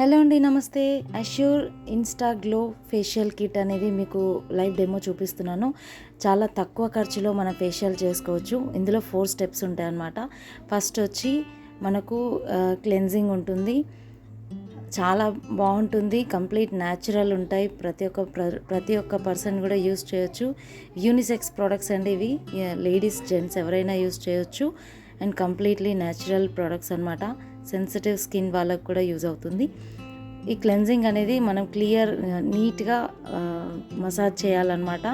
Hello అండి నమస్తే. Assure insta glow facial kit అనేది మీకు లైవ్ డెమో చూపిస్తున్నాను. చాలా తక్కువ ఖర్చులో మనం ఫేషియల్ చేసుకోవచ్చు. ఇందులో ఫోర్ స్టెప్స్ ఉంటాయి అన్నమాట. ఫస్ట్ వచ్చి మనకు క్లెన్జింగ్ ఉంటుంది. చాలా బాగుంటుంది. కంప్లీట్ న్యాచురల్ ఉంటాయి. ప్రతి ఒక్క ప్ర- ప్రతి ఒక్క పర్సన్ కూడా యూస్ చేయొచ్చు. యూనిసెక్స్ ప్రోడక్ట్స్ అండి ఇవి. లేడీస్ జెంట్స్ ఎవరైనా యూస్ చేయొచ్చు. అండ్ కంప్లీట్లీ న్యాచురల్ ప్రోడక్ట్స్ అనమాట సెన్సిటివ్ స్కిన్ వాళ్ళకు కూడా యూజ్ అవుతుంది. ఈ క్లెన్జింగ్ అనేది మనం క్లియర్ నీట్గా మసాజ్ చేయాలన్నమాట.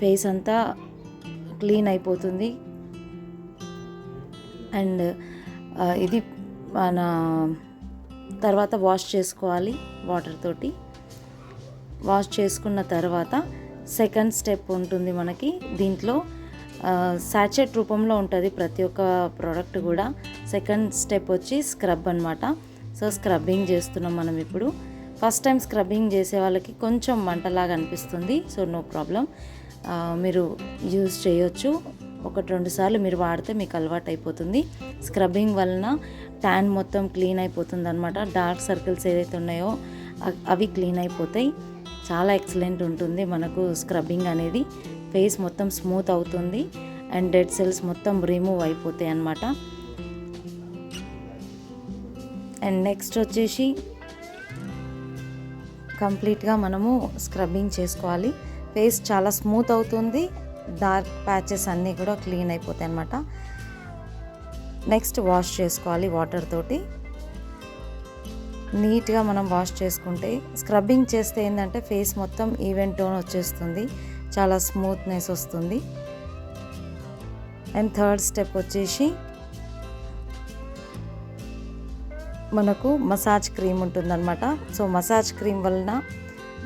ఫేస్ అంతా క్లీన్ అయిపోతుంది. అండ్ ఇది మన తర్వాత వాష్ చేసుకోవాలి వాటర్ తోటి. వాష్ చేసుకున్న తర్వాత సెకండ్ స్టెప్ ఉంటుంది మనకి దీంట్లో. సాచెట్ రూపంలో ఉంటుంది ప్రతి ఒక్క ప్రోడక్ట్ కూడా. సెకండ్ స్టెప్ వచ్చి స్క్రబ్ అనమాట సో స్క్రబ్బింగ్ చేస్తున్నాం మనం ఇప్పుడు. ఫస్ట్ టైం స్క్రబ్బింగ్ చేసే వాళ్ళకి కొంచెం మంటలాగా అనిపిస్తుంది సో నో ప్రాబ్లం మీరు యూజ్ చేయొచ్చు. ఒకటి రెండు సార్లు మీరు వాడితే మీకు అలవాటు అయిపోతుంది. స్క్రబ్బింగ్ వలన ట్యాన్ మొత్తం క్లీన్ అయిపోతుంది అనమాట డార్క్ సర్కిల్స్ ఏదైతే ఉన్నాయో అవి క్లీన్ అయిపోతాయి. చాలా ఎక్సలెంట్ ఉంటుంది మనకు స్క్రబ్బింగ్ అనేది. ఫేస్ మొత్తం స్మూత్ అవుతుంది అండ్ డెడ్ సెల్స్ మొత్తం రిమూవ్ అయిపోతాయి అన్నమాట. అండ్ నెక్స్ట్ వచ్చేసి కంప్లీట్గా మనము స్క్రబ్బింగ్ చేసుకోవాలి. ఫేస్ చాలా స్మూత్ అవుతుంది. డార్క్ ప్యాచెస్ అన్నీ కూడా క్లీన్ అయిపోతాయి అన్నమాట. నెక్స్ట్ వాష్ చేసుకోవాలి వాటర్ తోటి. నీట్గా మనం వాష్ చేసుకుంటే స్క్రబ్బింగ్ చేస్తే ఏంటంటే ఫేస్ మొత్తం ఈవెంట్ టోన్ వచ్చేస్తుంది. చాలా స్మూత్నెస్ వస్తుంది. అండ్ థర్డ్ స్టెప్ వచ్చేసి మనకు మసాజ్ క్రీమ్ ఉంటుందన్నమాట. సో మసాజ్ క్రీమ్ వలన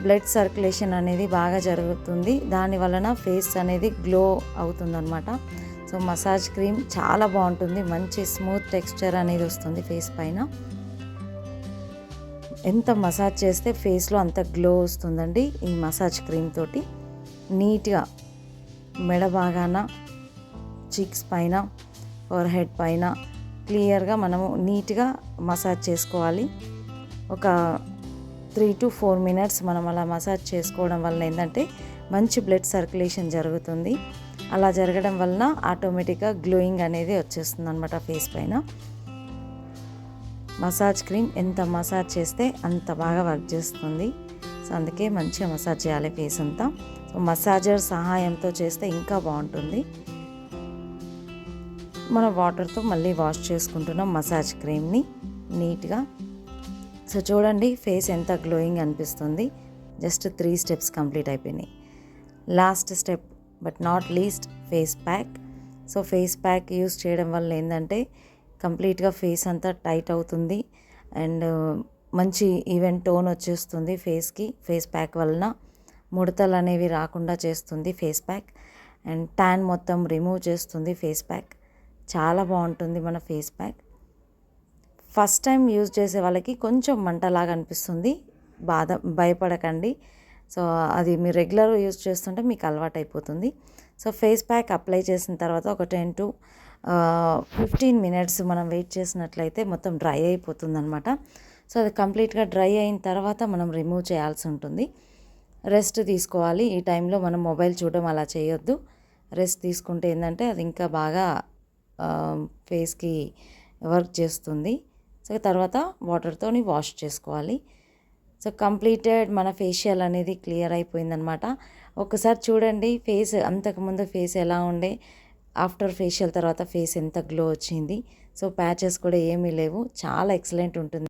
బ్లడ్ సర్క్యులేషన్ అనేది బాగా జరుగుతుంది. దాని వలన ఫేస్ అనేది గ్లో అవుతుందన్నమాట. సో మసాజ్ క్రీమ్ చాలా బాగుంటుంది. మంచి స్మూత్ టెక్స్చర్ అనేది వస్తుంది ఫేస్ పైన. ఎంత మసాజ్ చేస్తే ఫేస్లో అంత గ్లో వస్తుందండి ఈ మసాజ్ క్రీమ్ తోటి. నీట్గా మెడ భాగాన చీక్స్ పైన ఓవర్ హెడ్ పైన క్లియర్గా మనము నీట్గా మసాజ్ చేసుకోవాలి. ఒక త్రీ టు ఫోర్ మినిట్స్ మనం అలా మసాజ్ చేసుకోవడం వల్ల ఏంటంటే మంచి బ్లడ్ సర్క్యులేషన్ జరుగుతుంది. అలా జరగడం వలన ఆటోమేటిక్గా గ్లోయింగ్ అనేది వచ్చేస్తుంది అనమాట ఫేస్ పైన. మసాజ్ క్రీమ్ ఎంత మసాజ్ చేస్తే అంత బాగా వర్క్ చేస్తుంది. సో అందుకే మంచిగా మసాజ్ చేయాలి ఫేస్ అంతా. మసాజర్ సహాయంతో చేస్తే ఇంకా బాగుంటుంది. మన వాటర్తో మళ్ళీ వాష్ చేసుకుంటున్నాం మసాజ్ క్రీమ్ని నీట్గా. సో చూడండి ఫేస్ ఎంత గ్లోయింగ్ అనిపిస్తుంది. జస్ట్ త్రీ స్టెప్స్ కంప్లీట్ అయిపోయినాయి. Last step but not least face pack. So face pack use చేయడం వల్ల ఏంటంటే కంప్లీట్గా ఫేస్ అంతా టైట్ అవుతుంది. అండ్ మంచి ఈవెన్ టోన్ వచ్చేస్తుంది ఫేస్కి ఫేస్ ప్యాక్ వలన. ముడతలు అనేవి రాకుండా చేస్తుంది ఫేస్ ప్యాక్. అండ్ ట్యాన్ మొత్తం రిమూవ్ చేస్తుంది ఫేస్ ప్యాక్. చాలా బాగుంటుంది మన face pack. First time use చేసే వాళ్ళకి కొంచెం మంటలాగా అనిపిస్తుంది. బాధ భయపడకండి. సో అది మీరు రెగ్యులర్ యూజ్ చేస్తుంటే మీకు అలవాటు అయిపోతుంది సో ఫేస్ ప్యాక్ అప్లై చేసిన తర్వాత ఒక టెన్ టు ఫిఫ్టీన్ మినిట్స్ మనం వెయిట్ చేసినట్లయితే మొత్తం డ్రై అయిపోతుంది అనమాట సో అది కంప్లీట్గా డ్రై అయిన తర్వాత మనం రిమూవ్ చేయాల్సి ఉంటుంది. రెస్ట్ తీసుకోవాలి. ఈ టైంలో మనం మొబైల్ చూడడం అలా చేయొద్దు. రెస్ట్ తీసుకుంటే ఏంటంటే అది ఇంకా బాగా ఫేస్కి వర్క్ చేస్తుంది. సో తర్వాత వాటర్తోని వాష్ చేసుకోవాలి. సో కంప్లీటెడ్ మన ఫేషియల్ అనేది క్లియర్ అయిపోయిందనమాట. ఒకసారి చూడండి ఫేస్ అంతకుముందు ఫేస్ ఎలా ఉండే ఆఫ్టర్ ఫేషియల్ తర్వాత ఫేస్ ఎంత గ్లో వచ్చింది. సో ప్యాచెస్ కూడా ఏమీ లేవు. చాలా ఎక్సలెంట్ ఉంటుంది.